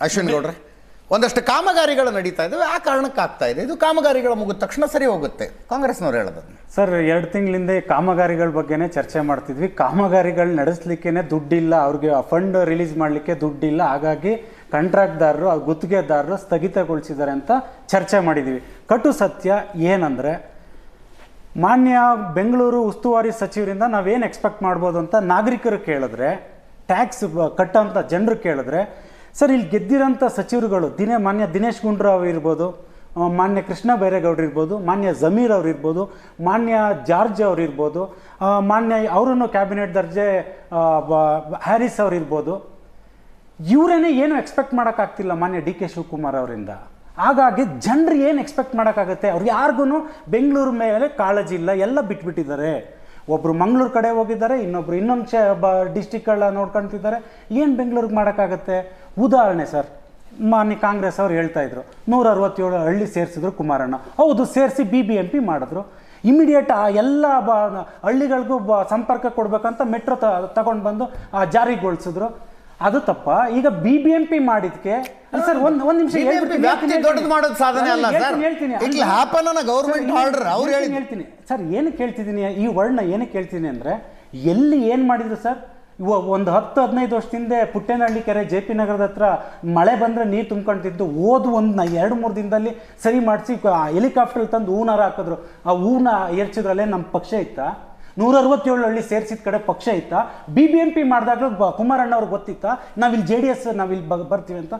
ಅಶ್ವಿನ್ ಗೌಡ್ರೆ ಒಂದಷ್ಟು ಕಾಮಗಾರಿಗಳು ನಡೀತಾ ಇದ್ದಾವೆ, ಆ ಕಾರಣಕ್ಕೆ ಆಗ್ತಾ ಇದೆ. ಇದು ಕಾಮಗಾರಿಗಳು ಮುಗಿದ ತಕ್ಷಣ ಸರಿ ಹೋಗುತ್ತೆ. ಕಾಂಗ್ರೆಸ್ನವ್ರು ಹೇಳೋದನ್ನ. ಸರ್, ಎರಡು ತಿಂಗಳಿಂದ ಕಾಮಗಾರಿಗಳ ಬಗ್ಗೆನೇ ಚರ್ಚೆ ಮಾಡ್ತಿದ್ವಿ. ಕಾಮಗಾರಿಗಳು ನಡೆಸಲಿಕ್ಕೆ ದುಡ್ಡಿಲ್ಲ. ಅವ್ರಿಗೆ ಫಂಡ್ ರಿಲೀಸ್ ಮಾಡಲಿಕ್ಕೆ ದುಡ್ಡಿಲ್ಲ. ಹಾಗಾಗಿ ಕಾಂಟ್ರಾಕ್ಟ್ದಾರರು ಗುತ್ತಿಗೆದಾರರು ಸ್ಥಗಿತಗೊಳಿಸಿದ್ದಾರೆ ಅಂತ ಚರ್ಚೆ ಮಾಡಿದ್ದೀವಿ ಕಟು ಸತ್ಯ ಏನಂದರೆ, ಮಾನ್ಯ ಬೆಂಗಳೂರು ಉಸ್ತುವಾರಿ ಸಚಿವರಿಂದ ನಾವೇನು ಎಕ್ಸ್ಪೆಕ್ಟ್ ಮಾಡ್ಬೋದು ಅಂತ ನಾಗರಿಕರು ಕೇಳಿದ್ರೆ, ಟ್ಯಾಕ್ಸ್ ಕಟ್ಟೋಂಥ ಜನರು ಕೇಳಿದ್ರೆ ಸರ್, ಇಲ್ಲಿ ಗೆದ್ದಿರೋಂಥ ಸಚಿವರುಗಳು, ದಿನೇ ಮಾನ್ಯ ದಿನೇಶ್ ಗುಂಡ್ರಾವ್ ಇರ್ಬೋದು ಮಾನ್ಯ ಕೃಷ್ಣ ಬೈರೇಗೌಡ್ರು ಇರ್ಬೋದು, ಮಾನ್ಯ ಜಮೀರ್ ಅವ್ರು ಇರ್ಬೋದು, ಮಾನ್ಯ ಜಾರ್ಜ್ ಅವ್ರು ಇರ್ಬೋದು ಮಾನ್ಯ ಅವರನ್ನು ಕ್ಯಾಬಿನೆಟ್ ದರ್ಜೆ ಹ್ಯಾರಿಸ್ ಅವ್ರು ಇರ್ಬೋದು. ಇವರೇನೇ ಏನು ಎಕ್ಸ್ಪೆಕ್ಟ್ ಮಾಡೋಕ್ಕಾಗ್ತಿಲ್ಲ ಮಾನ್ಯ ಡಿ ಕೆ ಶಿವಕುಮಾರ್ ಅವರಿಂದ. ಹಾಗಾಗಿ ಜನರು ಏನು ಎಕ್ಸ್ಪೆಕ್ಟ್ ಮಾಡೋಕ್ಕಾಗುತ್ತೆ? ಅವ್ರು ಯಾರಿಗೂ ಬೆಂಗಳೂರು ಮೇಲೆ ಕಾಳಜಿ ಇಲ್ಲ, ಎಲ್ಲ ಬಿಟ್ಬಿಟ್ಟಿದ್ದಾರೆ. ಒಬ್ಬರು ಮಂಗಳೂರು ಕಡೆ ಹೋಗಿದ್ದಾರೆ, ಇನ್ನೊಬ್ರು ಇನ್ನೊಂದು ಚ ಬ ಡಿಸ್ಟಿಕ್ಗಳ ನೋಡ್ಕೊಂತಿದ್ದಾರೆ. ಏನು ಬೆಂಗಳೂರಿಗೆ ಮಾಡೋಕ್ಕಾಗತ್ತೆ? ಉದಾಹರಣೆ ಸರ್, ಮಾನ್ಯ ಕಾಂಗ್ರೆಸ್ ಅವ್ರು ಹೇಳ್ತಾ ಇದ್ರು, ನೂರ ಅರವತ್ತೇಳು ಹಳ್ಳಿ ಸೇರಿಸಿದ್ರು ಕುಮಾರಣ್ಣ. ಹೌದು, ಸೇರಿಸಿ ಬಿ ಬಿ ಎಂ ಪಿ ಮಾಡಿದ್ರು. ಇಮಿಡಿಯೇಟ್ ಆ ಎಲ್ಲ ಬ, ಹಳ್ಳಿಗಳಿಗೂ ಬ, ಸಂಪರ್ಕ ಕೊಡಬೇಕಂತ ಮೆಟ್ರೋ ತ ತಗೊಂಡು ಬಂದು ಆ ಜಾರಿಗೊಳಿಸಿದ್ರು. ಅದು ತಪ್ಪ? ಈಗ ಬಿ ಬಿ ಎಂ ಪಿ ಮಾಡಿದ್ಕೆ? ಸರ್ ಒಂದ್ ಒಂದ್ ನಿಮಿಷ ದೊಡ್ಡದು ಮಾಡೋದು ಸಾಧನೆ ಅಲ್ಲ ಸರ್. ಹೇಳ್ತೀನಿ, ಇಲ್ಲಿ ಹ್ಯಾಪನ್ ಸರ್, order. ಅವ್ರು ಹೇಳ್ತೀನಿ, ಹೇಳ್ತೀನಿ. ಸರ್ ಏನು ಕೇಳ್ತಿದ್ದೀನಿ? ಈ ವರ್ಡ್ನ ಏನು ಕೇಳ್ತೀನಿ ಅಂದ್ರೆ ಎಲ್ಲಿ ಏನು ಮಾಡಿದ್ರು ಸರ್? ಒಂದು ಹತ್ತು ಹದಿನೈದು ವರ್ಷದಿಂದ ಪುಟ್ಟೇನಹಳ್ಳಿ ಕೆರೆ ಜೆ ಪಿ ನಗರದ ಹತ್ರ ಮಳೆ ಬಂದರೆ ನೀರು ತುಂಬ್ಕೊಂತಿದ್ದು ಓದು ಒಂದು ಎರಡು ಮೂರು ದಿನದಲ್ಲಿ ಸರಿ ಮಾಡಿಸಿ ಹೆಲಿಕಾಪ್ಟರ್ ತಂದು ಹೂನಾರ ಹಾಕಿದ್ರು. ಆ ಹೂನ ಎರ್ಚಿದ್ರಲ್ಲೇ ನಮ್ಮ ಪಕ್ಷ ಇತ್ತಾ? ನೂರ ಅರವತ್ತೇಳು ಹಳ್ಳಿ ಸೇರಿಸಿದ ಕಡೆ ಪಕ್ಷ ಇತ್ತ. ಬಿ ಬಿ ಎಂ ಪಿ ಮಾಡಿದಾಗಲೂ ಬ ಕುಮಾರಣ್ಣ ಅವ್ರಿಗೆ ಗೊತ್ತಿತ್ತಾ. ನಾವಿಲ್ಲಿ ಜೆ ಡಿ ಎಸ್ ನಾವಿಲ್ಲಿ ಬ ಬರ್ತೀವಿ ಅಂತ.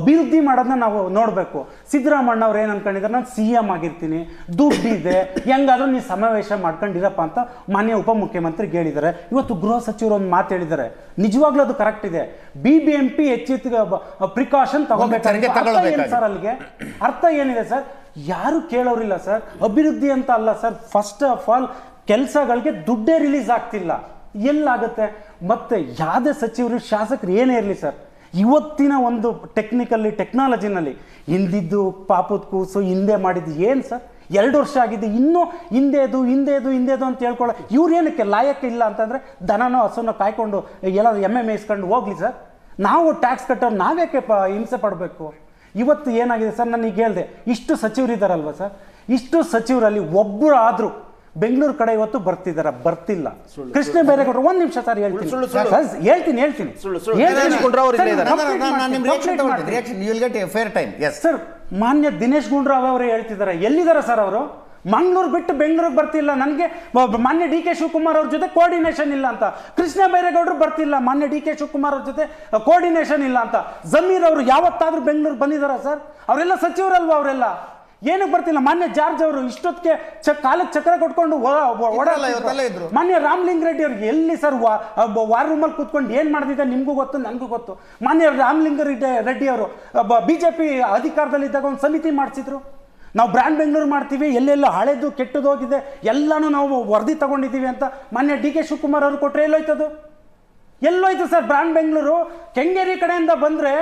ಅಭಿವೃದ್ಧಿ ಮಾಡೋದನ್ನ ನಾವು ನೋಡಬೇಕು. ಸಿದ್ದರಾಮಣ್ಣ ಅವ್ರು ಏನು ಅನ್ಕೊಂಡಿದ್ದಾರೆ ನಾನು ಸಿ ಎಂ ಆಗಿರ್ತೀನಿ. ಇದೆ. ಹೆಂಗಾದ್ರೂ ನೀವು ಸಮಾವೇಶ ಮಾಡ್ಕೊಂಡಿರಪ್ಪ ಅಂತ ಮಾನ್ಯ ಉಪಮುಖ್ಯಮಂತ್ರಿಗೆ ಹೇಳಿದ್ದಾರೆ ಇವತ್ತು ಗೃಹ ಸಚಿವರು ಒಂದು ಮಾತು ಹೇಳಿದ್ದಾರೆ ನಿಜವಾಗ್ಲೂ ಅದು ಕರೆಕ್ಟ್ ಇದೆ. B B M P precaution ತಗೋಬೇಕು ತಗೋಬೇಕಾಗಿದೆ. ಸರ್ ಅಲ್ಲಿಗೆ? ಅರ್ಥ ಏನಿದೆ ಸರ್? ಯಾರು ಕೇಳೋರಿಲ್ಲ ಸರ್. ಅಭಿವೃದ್ಧಿ ಅಂತ ಅಲ್ಲ ಸರ್. ಫಸ್ಟ್ ಆಫ್ ಆಲ್ ಕೆಲಸಗಳಿಗೆ ದುಡ್ಡೇ ರಿಲೀಸ್ ಆಗ್ತಿಲ್ಲ. ಎಲ್ಲಾಗುತ್ತೆ? ಮತ್ತೆ ಯಾವುದೇ ಸಚಿವರು, ಶಾಸಕರು ಏನೇ ಇರಲಿ ಸರ್, ಇವತ್ತಿನ ಒಂದು ಟೆಕ್ನಿಕಲ್ಲಿ ಟೆಕ್ನಾಲಜಿನಲ್ಲಿ ಹಿಂದಿದ್ದು, ಪಾಪದ ಕೂಸು, ಹಿಂದೆ ಮಾಡಿದ್ದು ಏನು ಸರ್? ಎರಡು ವರ್ಷ ಆಗಿದೆ ಇನ್ನೂ ಹಿಂದೆದು ಹಿಂದೆದು ಹಿಂದೆದು ಅಂತ ಹೇಳ್ಕೊಳ್ಳೋ ಇವ್ರು ಏನಕ್ಕೆ ಲಾಯಕ್ಕೆ ಇಲ್ಲ ಅಂತಂದರೆ ದನನೋ, ಹಸುನೋ ಕಾಯ್ಕೊಂಡು ಎಲ್ಲ ಎಮ್ಮೆ ಮೇಯಿಸ್ಕೊಂಡು ಹೋಗ್ಲಿ ಸರ್. ನಾವು ಟ್ಯಾಕ್ಸ್ ಕಟ್ಟೋರು ನಾವ್ಯಾಕೆ ಪ ಹಿಂಸೆ ಪಡಬೇಕು? ಇವತ್ತು ಏನಾಗಿದೆ ಸರ್? ನಾನು ಈಗ ಹೇಳಿದೆ, ಇಷ್ಟು ಸಚಿವರಿದ್ದಾರಲ್ವ ಸರ್? ಇಷ್ಟು ಸಚಿವರಲ್ಲಿ ಒಬ್ಬರು ಆದರೂ ಬೆಂಗಳೂರು ಕಡೆ ಇವತ್ತು ಬರ್ತಿದಾರ ಬರ್ತಿಲ್ಲ. ಕೃಷ್ಣ ಬೇರೆಗೌಡರು ಒಂದ್ ನಿಮಿಷ ಸರ್ ಹೇಳ್ತೀನಿ. ಹೇಳ್ತೀನಿ ಹೇಳ್ತೀನಿ. ಸರ್ ಮಾನ್ಯ ದಿನೇಶ್ ಗುಂಡ್ರಾವ್ ಅವರು ಹೇಳ್ತಿದ್ದಾರೆ. ಎಲ್ಲಿದ್ದಾರೆ ಸರ್ ಅವರು? ಮಂಗಳೂರು ಬಿಟ್ಟು ಬೆಂಗಳೂರಿಗೆ ಬರ್ತಿಲ್ಲ. ನನಗೆ ಮಾನ್ಯ ಡಿ ಕೆ ಶಿವಕುಮಾರ್ ಅವ್ರ ಜೊತೆ ಕೋಆರ್ಡಿನೇಷನ್ ಇಲ್ಲ ಅಂತ. ಕೃಷ್ಣ ಬೈರೇಗೌಡರು ಬರ್ತಿಲ್ಲ. ಮಾನ್ಯ ಡಿ ಕೆ ಶಿವಕುಮಾರ್ ಅವ್ರ ಜೊತೆ ಕೋಆರ್ಡಿನೇಷನ್ ಇಲ್ಲ ಅಂತ. ಜಮೀರ್ ಅವರು ಯಾವತ್ತಾದ್ರೂ ಬೆಂಗಳೂರು ಬಂದಿದಾರ ಸರ್? ಅವರೆಲ್ಲ ಸಚಿವರಲ್ವಾ ಅವರೆಲ್ಲ? ಏನಕ್ಕೆ ಬರ್ತಿಲ್ಲ? ಮಾನ್ಯ ಜಾರ್ಜ್ ಅವರು ಇಷ್ಟೊತ್ತಿಗೆ ಚ ಕಾಲಕ್ಕೆ ಚಕ್ರ ಕೊಟ್ಕೊಂಡು ಇದ್ರು. ಮಾನ್ಯ ರಾಮಲಿಂಗ್ ರೆಡ್ಡಿ ಅವ್ರಿಗೆ ಎಲ್ಲಿ ಸರ್ ವಾರ್ ರೂಮಲ್ಲಿ ಕೂತ್ಕೊಂಡು ಏನು ಮಾಡ್ತಿದ್ದೆ ನಿಮಗೂ ಗೊತ್ತು ನನಗೂ ಗೊತ್ತು. ಮಾನ್ಯ ರಾಮಲಿಂಗ ರೆಡ್ಡಿ ರೆಡ್ಡಿ ಅವರು ಬಿ ಜೆ ಪಿ ಅಧಿಕಾರದಲ್ಲಿದ್ದಾಗ ಒಂದು ಸಮಿತಿ ಮಾಡಿಸಿದ್ರು. ನಾವು ಬ್ರ್ಯಾಂಡ್ ಬೆಂಗಳೂರು ಮಾಡ್ತೀವಿ ಎಲ್ಲೆಲ್ಲ ಹಳೆದು ಕೆಟ್ಟದ್ದು ಹೋಗಿದೆ ಎಲ್ಲನೂ ನಾವು ವರದಿ ತಗೊಂಡಿದ್ದೀವಿ ಅಂತ ಮಾನ್ಯ ಡಿ ಕೆ ಶಿವಕುಮಾರ್ ಅವರು ಕೊಟ್ಟರೆ ಎಲ್ಲೋಯ್ತದು? ಎಲ್ಲೋಯ್ತು ಸರ್ ಬ್ರಾಂಡ್ ಬೆಂಗಳೂರು. ಕೆಂಗೇರಿ ಕಡೆಯಿಂದ ಬಂದರೆ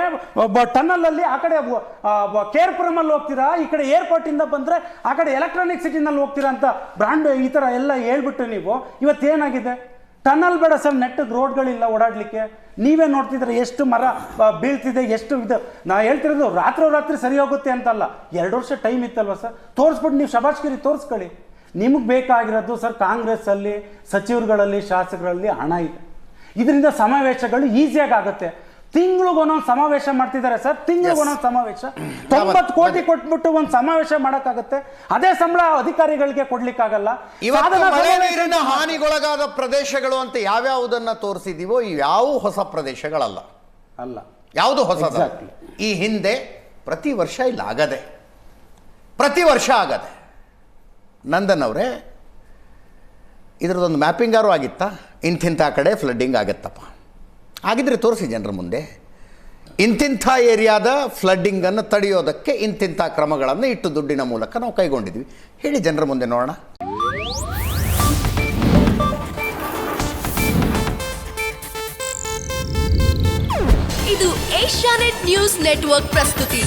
ಟನಲಲ್ಲಿ ಆ ಕಡೆ ಕೇರ್ಪುರಮಲ್ಲಿ ಹೋಗ್ತೀರಾ, ಈ ಕಡೆ ಏರ್ಪೋರ್ಟಿಂದ ಬಂದರೆ ಆ ಕಡೆ ಎಲೆಕ್ಟ್ರಾನಿಕ್ ಸಿಟಿನಲ್ಲಿ ಹೋಗ್ತೀರಾ ಅಂತ ಬ್ರಾಂಡ್ ಈ ಥರ ಎಲ್ಲ ಹೇಳ್ಬಿಟ್ಟು ನೀವು ಇವತ್ತೇನಾಗಿದೆ ಟನಲ್ ಬೇಡ ಸರ್ ನೆಟ್ಟಗೆ ರೋಡ್ಗಳಿಲ್ಲ ಓಡಾಡಲಿಕ್ಕೆ. ನೀವೇ ನೋಡ್ತಿದ್ರೆ ಎಷ್ಟು ಮರ ಬೀಳ್ತಿದೆ, ಎಷ್ಟು ಇದು. ನಾ ಹೇಳ್ತಿರೋದು ರಾತ್ರಿ ರಾತ್ರಿ ಸರಿ ಹೋಗುತ್ತೆ ಅಂತಲ್ಲ. ಎರಡು ವರ್ಷ ಟೈಮ್ ಇತ್ತಲ್ವ ಸರ್? ತೋರಿಸ್ಬಿಟ್ಟು ನೀವು ಶಬಾಷ್ಗಿರಿ ತೋರಿಸ್ಕೊಳ್ಳಿ. ನಿಮಗೆ ಬೇಕಾಗಿರೋದು ಸರ್ ಕಾಂಗ್ರೆಸ್ಸಲ್ಲಿ, ಸಚಿವರುಗಳಲ್ಲಿ, ಶಾಸಕರಲ್ಲಿ ಹಣ ಇದೆ. ಇದರಿಂದ ಸಮಾವೇಶಗಳು ಈಸಿಯಾಗಿ ಆಗುತ್ತೆ ತಿಂಗಳಿಗೊಂದೊಂದು ಸಮಾವೇಶ ಮಾಡ್ತಿದ್ದಾರೆ ಸರ್. ತಿಂಗಳಿಗೊಂದೊಂದು ಸಮಾವೇಶ. ತೊಂಬತ್ತು ಕೋಟಿ ಕೊಟ್ಬಿಟ್ಟು ಒಂದು ಸಮಾವೇಶ ಮಾಡೋಕ್ಕಾಗುತ್ತೆ. ಅದೇ ಸಂಬಳ ಅಧಿಕಾರಿಗಳಿಗೆ ಕೊಡ್ಲಿಕ್ಕಾಗಲ್ಲ. ನೀರಿನ ಹಾನಿಗೊಳಗಾದ ಪ್ರದೇಶಗಳು ಅಂತ ಯಾವ್ಯಾವುದನ್ನ ತೋರಿಸಿದೀವೋ ಯಾವ ಹೊಸ ಪ್ರದೇಶಗಳಲ್ಲ. ಅಲ್ಲ. ಯಾವುದು ಹೊಸ. ಈ ಹಿಂದೆ ಪ್ರತಿ ವರ್ಷ ಇಲ್ಲ ಆಗದೆ ಪ್ರತಿ ವರ್ಷ ಆಗದೆ. ನಂದನ್ ಅವರೇ ಇದ್ರದ್ದೊಂದು ಮ್ಯಾಪಿಂಗಾರು ಆಗಿತ್ತಾ? ಇಂತಿಂಥ ಕಡೆ ಫ್ಲಡ್ಡಿಂಗ್ ಆಗತ್ತಪ್ಪ. ಆಗಿದ್ರೆ ತೋರಿಸಿ ಜನರ ಮುಂದೆ. ಇಂತಿಂಥ ಏರಿಯಾದ ಫ್ಲಡ್ಡಿಂಗನ್ನು ತಡೆಯೋದಕ್ಕೆ ಇಂತಿಂಥ ಕ್ರಮಗಳನ್ನು ಇಟ್ಟು ದುಡ್ಡಿನ ಮೂಲಕ ನಾವು ಕೈಗೊಂಡಿದ್ವಿ. ಹೇಳಿ ಜನರ ಮುಂದೆ ನೋಡೋಣ. ಇದು ಏಷ್ಯಾನೆಟ್ ನ್ಯೂಸ್ ನೆಟ್ವರ್ಕ್ ಪ್ರಸ್ತುತಿ.